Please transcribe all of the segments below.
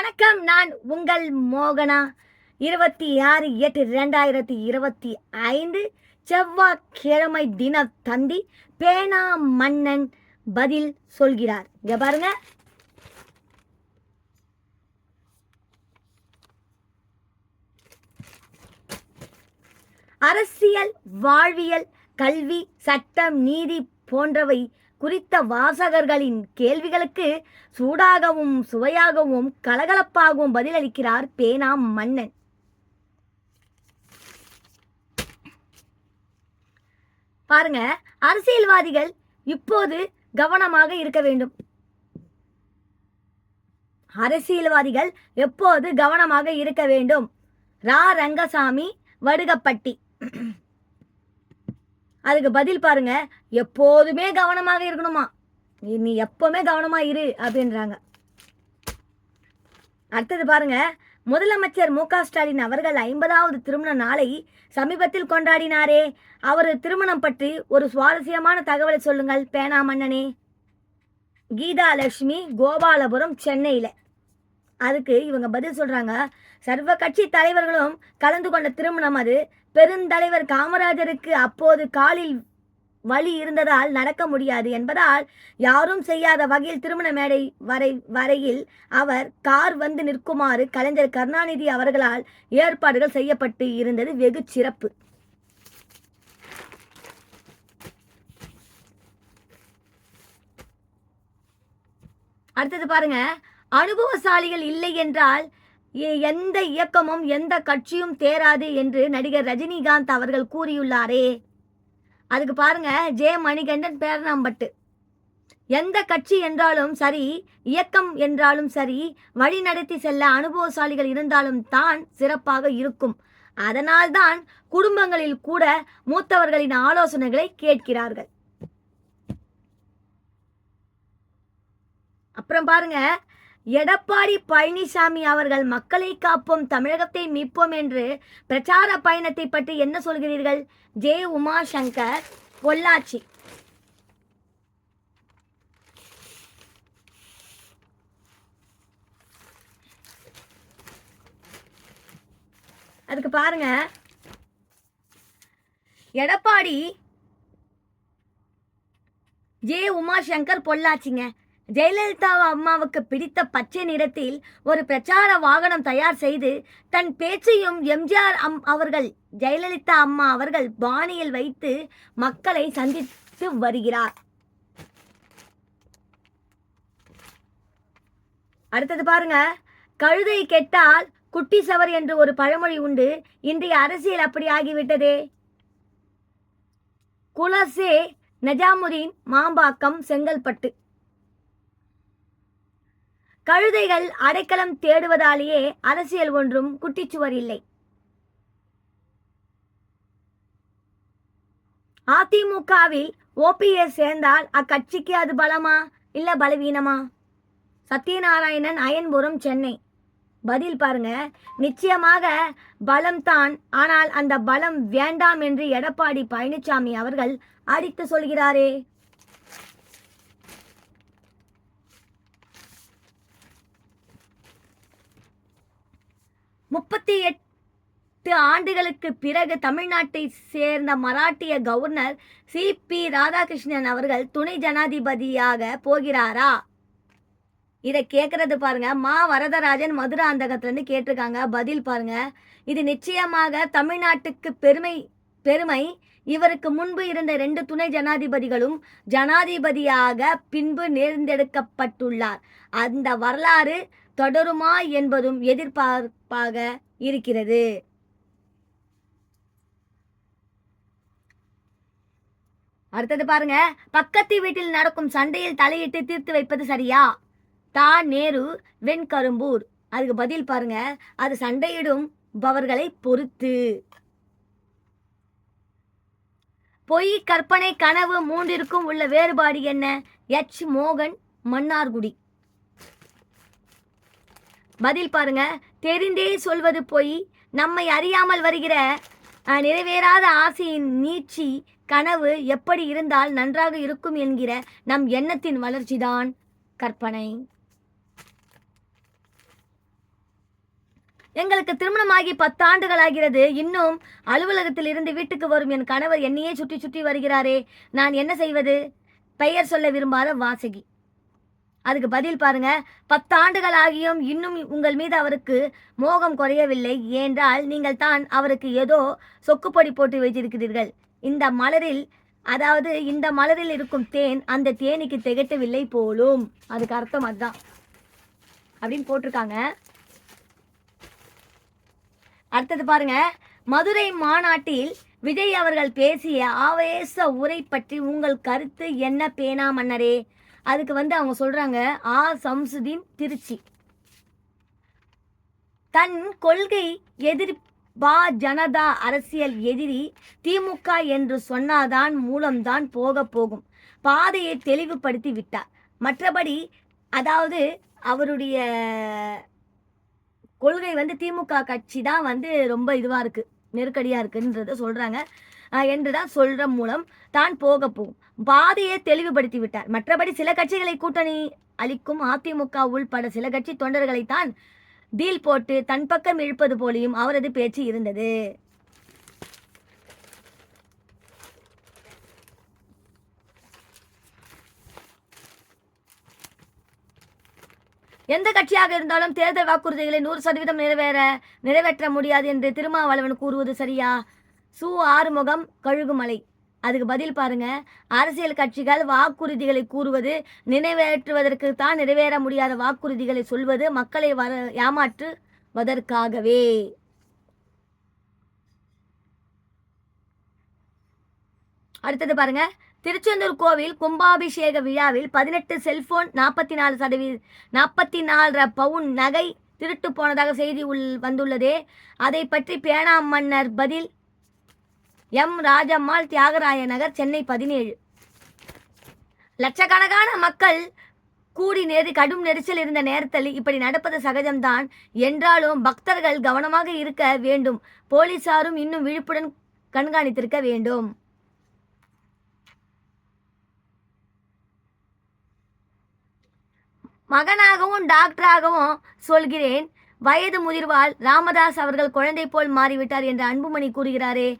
வணக்கம் நான் உங்கள் மோகனா. இருபத்தி ஆறு எட்டு ரெண்டாயிரத்தி இருபத்தி ஐந்து செவ்வாய்க்கிழமை தின தந்தி பேனா மன்னன் பதில் சொல்கிறார். இங்க பாருங்க. அரசியல் வாழ்வியல் கல்வி சட்டம் நீதி போன்றவை குறித்த வாசகர்களின் கேள்விகளுக்கு சூடாகவும் சுவையாகவும் கலகலப்பாகவும் பதிலளிக்கிறார் பேனா மன்னன். பாருங்க அரசியல்வாதிகள் இப்போது கவனமாக இருக்க வேண்டும். அரசியல்வாதிகள் எப்போது கவனமாக இருக்க வேண்டும்? ரா. ரங்கசாமி வடுகப்பட்டி. அதுக்கு பதில் பாருங்க. எப்போதுமே கவனமாக இருக்கணுமா? நீ எப்போவுமே எப்பவுமே கவனமா இரு அப்படின்றாங்க. அடுத்தது பாருங்க. முதலமைச்சர் மு க ஸ்டாலின் அவர்கள் ஐம்பதாவது திருமண நாளை சமீபத்தில் கொண்டாடினாரே. அவர் திருமணம் பற்றி ஒரு சுவாரஸ்யமான தகவலை சொல்லுங்கள் பேனா மன்னனே. கீதா லட்சுமி கோபாலபுரம் சென்னையில். அதுக்கு இவங்க பதில் சொல்கிறாங்க சர்வ கட்சி தலைவர்களும் கலந்து கொண்ட திருமணம் அது. பெருந்தலைவர் காமராஜருக்கு அப்போது காலில் வழி இருந்ததால் நடக்க முடியாது என்பதால் யாரும் செய்யாத வகையில் திருமண மேடை வரை வரையில் அவர் கார் வந்து நிற்குமாறு கலைஞர் கருணாநிதி அவர்களால் ஏற்பாடுகள் செய்யப்பட்டு இருந்தது வெகு சிறப்பு. அடுத்தது பாருங்க அனுபவசாலிகள் இல்லை என்றால் எ- எந்த இயக்கமும் எந்த கட்சியும் தேராது என்று நடிகர் ரஜினிகாந்த் அவர்கள் கூறியுள்ளாரே. அதுக்கு பாருங்க ஜே. மணிகண்டன் பேரணாம்பட்டு எந்த கட்சி என்றாலும் சரி இயக்கம் என்றாலும் சரி வழி நடத்தி செல்ல அனுபவசாலிகள் இருந்தாலும் தான் சிறப்பாக இருக்கும். அதனால்தான் குடும்பங்களில் கூட மூத்தவர்களின் ஆலோசனைகளை கேட்கிறார்கள். அப்புறம் பாருங்க எடப்பாடி பழனிசாமி அவர்கள் மக்களை காப்போம் தமிழகத்தை மீட்போம் என்று பிரச்சார பயணத்தை பற்றி என்ன சொல்கிறீர்கள்? ஜே உமாசங்கர் பொள்ளாச்சி. அதுக்கு பாருங்க. எடப்பாடி ஜே உமாசங்கர் பொள்ளாச்சிங்க. ஜெயலலிதா அம்மாவுக்கு பிடித்த பச்சை நிறத்தில் ஒரு பிரச்சார வாகனம் தயார் செய்து தன் பேச்சையும் எம்ஜிஆர் அம் அவர்கள் ஜெயலலிதா அம்மா அவர்கள் பாணியில் வைத்து மக்களை சந்தித்து வருகிறார். அடுத்தது பாருங்க. கழுதை கெட்டால் குட்டி சவர் என்று ஒரு பழமொழி உண்டு. இன்றைய அரசியல் அப்படி ஆகிவிட்டதே. குலசே நஜாமுதீன் மாம்பாக்கம் செங்கல்பட்டு. கழுதைகள் அடைக்கலம் தேடுவதாலேயே அரசியல் ஒன்றும் குட்டிச்சுவர் இல்லை. அதிமுகவில் ஓபிஎஸ் சேர்ந்தால் அக்கட்சிக்கு அது பலமா? இல்ல பலவீனமா? சத்யநாராயணன் அயன்புரம் சென்னை. பதில் பாருங்க. நிச்சயமாக பலம்தான். ஆனால் அந்த பலம் வேண்டாம் என்று எடப்பாடி பழனிசாமி அவர்கள் அடித்து சொல்கிறாரே. முப்பத்தி எட்டு ஆண்டுகளுக்கு பிறகு தமிழ்நாட்டை சேர்ந்த மராட்டிய கவர்னர் சி. பி. ராதாகிருஷ்ணன் அவர்கள் துணை ஜனாதிபதியாக போகிறாரா? இதை கேட்கறது பாருங்க. மா. வரதராஜன் மதுராந்தகத்துலேருந்து கேட்டிருக்காங்க. பதில் பாருங்க. இது நிச்சயமாக தமிழ்நாட்டுக்கு பெருமை பெருமை. இவருக்கு முன்பு இருந்த ரெண்டு துணை ஜனாதிபதிகளும் ஜனாதிபதியாக பின்பு தேர்ந்தெடுக்கப்பட்டுள்ளார். அந்த வரலாறு தொடருமா என்பதும் எதிர்பார்ப்பாக இருக்கிறது. அடுத்தது பாருங்க. பக்கத்து வீட்டில் நடக்கும் சண்டையில் தலையிட்டு தீர்த்து வைப்பது சரியா? தா நேரு வெண்கரும்பூர். அதுக்கு பதில் பாருங்க. அது சண்டையிடும் பவர்களை பொறுத்து. பொய் கற்பனை கனவு மூன்றிற்கும் உள்ள வேறுபாடு என்ன? எச். மோகன் மன்னார்குடி. பதில் பாருங்க. தெரிந்தே சொல்வது பொய். நம்மை அறியாமல் வருகிற நிறைவேறாத ஆசையின் நீட்சி கனவு எப்படி இருந்தால் நன்றாக இருக்கும் என்கிற நம் எண்ணத்தின் வளர்ச்சிதான் கற்பனை. எங்களுக்கு திருமணமாகி பத்தாண்டுகளாகிறது இன்னும் அலுவலகத்தில் இருந்து வீட்டுக்கு வரும் என் கணவர் என்னையே சுற்றி சுற்றி வருகிறாரே. நான் என்ன செய்வது? பெயர் சொல்ல விரும்பாத வாசகி. அதுக்கு பதில் பாருங்க. பத்தாண்டுகள் ஆகியும் இன்னும் உங்கள் மீது அவருக்கு மோகம் குறையவில்லை. என்றால் நீங்கள் தான் அவருக்கு ஏதோ சொக்குப்பொடி போட்டு வைத்திருக்கிறீர்கள். இந்த மலரில் அதாவது இந்த மலரில் இருக்கும் தேன் அந்த தேனிக்கு திகட்டவில்லை போலும். அதுக்கு அர்த்தம் அதுதான். அப்படின்னு போட்டிருக்காங்க. அடுத்தது பாருங்க. மதுரை மாநாட்டில் விஜய் அவர்கள் பேசிய ஆவேச உரை பற்றி உங்கள் கருத்து என்ன பேனா மன்னரே? அதுக்கு வந்து அவங்க சொல்றாங்க ஆ சம்சுதீன் திருச்சி. தன் கொள்கை எதிரி பா ஜனதா அரசியல் எதிரி திமுக என்று சொன்னாதான் மூலம்தான் போக போகும். பாதையை தெளிவுபடுத்தி விட்டார். மற்றபடி அதாவது அவருடைய கொள்கை வந்து திமுக கட்சி தான் வந்து ரொம்ப இதுவாக இருக்குது நெருக்கடியாக இருக்குன்றத சொல்கிறாங்க என்று தான் சொல்கிற மூலம் தான் போக போகும் பாதையை தெளிவுபடுத்தி விட்டார். மற்றபடி சில கட்சிகளை கூட்டணி அளிக்கும் அதிமுக உள்பட சில கட்சி தொண்டர்களைத்தான் டீல் போட்டு தன் பக்கம் இழுப்பது போலியும் அவரது பேச்சு இருந்தது. எந்த கட்சியாக இருந்தாலும் தேர்தல் வாக்குறுதிகளை நூறு சதவீதம் நிறைவேற நிறைவேற்ற முடியாது என்று திருமாவளவன் கூறுவது சரியா? சு. ஆறுமுகம் கழுகுமலை. அதுக்கு பதில் பாருங்க. அரசியல் கட்சிகள் வாக்குறுதிகளை கூறுவது நிறைவேற்றுவதற்கு தான் நிறைவேற முடியாத வாக்குறுதிகளை சொல்வது மக்களை வர ஏமாற்றுவதற்காகவே. அடுத்தது பாருங்க. திருச்செந்தூர் கோவில் கும்பாபிஷேக விழாவில் பதினெட்டு செல்போன் நாற்பத்தி நாலு சதவீத நாற்பத்தி நாலு பவுன் நகை திருட்டு போனதாக செய்தி உள் வந்துள்ளதே. அதை பற்றி பேனா மன்னர் பதில் எம். ராஜம்மாள் தியாகராய நகர் சென்னை பதினேழு. லட்சக்கணக்கான மக்கள் கூடி நேரு கடும் நெரிசல் இருந்த நேரத்தில் இப்படி நடப்பது சகஜம்தான். என்றாலும் பக்தர்கள் கவனமாக இருக்க வேண்டும். போலீசாரும் இன்னும் விழிப்புடன் கண்காணித்திருக்க வேண்டும். மகனாகவும் டாக்டராகவும் சொல்கிறேன். வயது முதிர்வால் ராமதாஸ் அவர்கள் குழந்தை போல் மாறிவிட்டார் என்று அன்புமணி கூறுகிறாரே.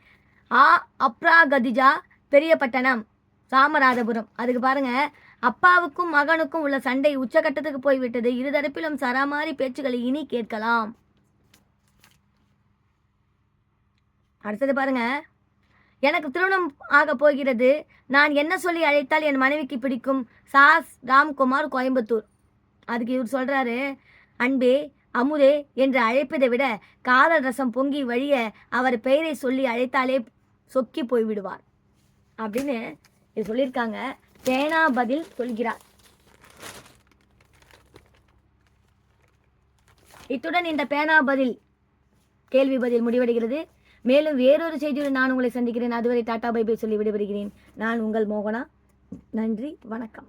ஆ. அப்ரா கதிஜா பெரியபட்டணம் ராமநாதபுரம். அதுக்கு பாருங்க அப்பாவுக்கும் மகனுக்கும் உள்ள சண்டை உச்சகட்டத்துக்கு போய்விட்டது. இருதரப்பிலும் சராமாரி பேச்சுக்களை இனி கேட்கலாம். அடுத்தது பாருங்க எனக்கு திருமணம் ஆக போகிறது. நான் என்ன சொல்லி அழைத்தால் என் மனைவிக்கு பிடிக்கும்? சாஸ் ராம்குமார் கோயம்புத்தூர். அதுக்கு இவர் சொல்கிறாரு அன்பே அமுதே என்று அழைப்பதை விட காதல் ரசம் பொங்கி வழிய அவர் பெயரை சொல்லி அழைத்தாலே சொக்கி போய்விடுவார் அப்படின்னு இது சொல்லியிருக்காங்க. பேனா பதில் சொல்கிறார். இத்துடன் இந்த பேனா பதில் கேள்வி பதில் முடிவடைகிறது. மேலும் வேறொரு செய்தியுடன் நான் உங்களை சந்திக்கிறேன். அதுவரை டாடா பைபை சொல்லி விடைபெறுகிறேன். நான் உங்கள் மோகனா. நன்றி வணக்கம்.